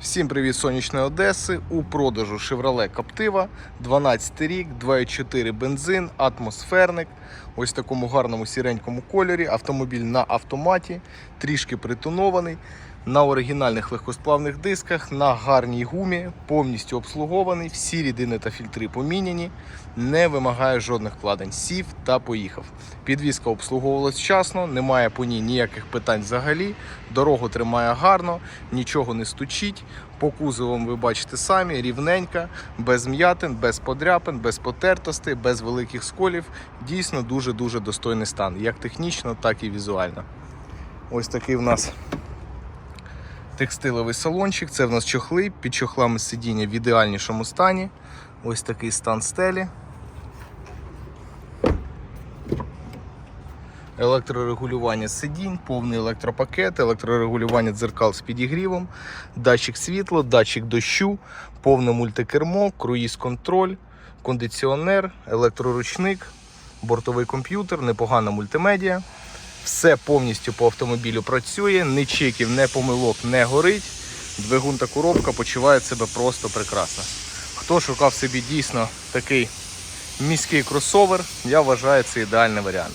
Всім привіт сонячної Одеси. У продажу Chevrolet Captiva, 12 рік, 2,4 бензин, атмосферник. Ось в такому гарному сіренькому кольорі. Автомобіль на автоматі, трішки притонований. На оригінальних легкосплавних дисках, на гарній гумі, повністю обслугований, всі рідини та фільтри поміняні, не вимагає жодних вкладень. Сів та поїхав. Підвізка обслуговувалась вчасно, немає по ній ніяких питань взагалі. Дорогу тримає гарно, нічого не стучить. По кузовам ви бачите самі, рівненька, без м'ятин, без подряпин, без потертостей, без великих сколів. Дійсно дуже-дуже достойний стан, як технічно, так і візуально. Ось такий в нас текстиловий салончик. Це в нас чохли. Під чохлами сидіння в ідеальнішому стані. Ось такий стан стелі. Електрорегулювання сидінь, повний електропакет, електрорегулювання дзеркал з підігрівом, датчик світла, датчик дощу, повне мультикермо, круїз-контроль, кондиціонер, електроручник, бортовий комп'ютер, непогана мультимедіа. Все повністю по автомобілю працює, ні чеків, ні помилок не горить. Двигун та коробка почувають себе просто прекрасно. Хто шукав собі дійсно такий міський кросовер, я вважаю це ідеальний варіант.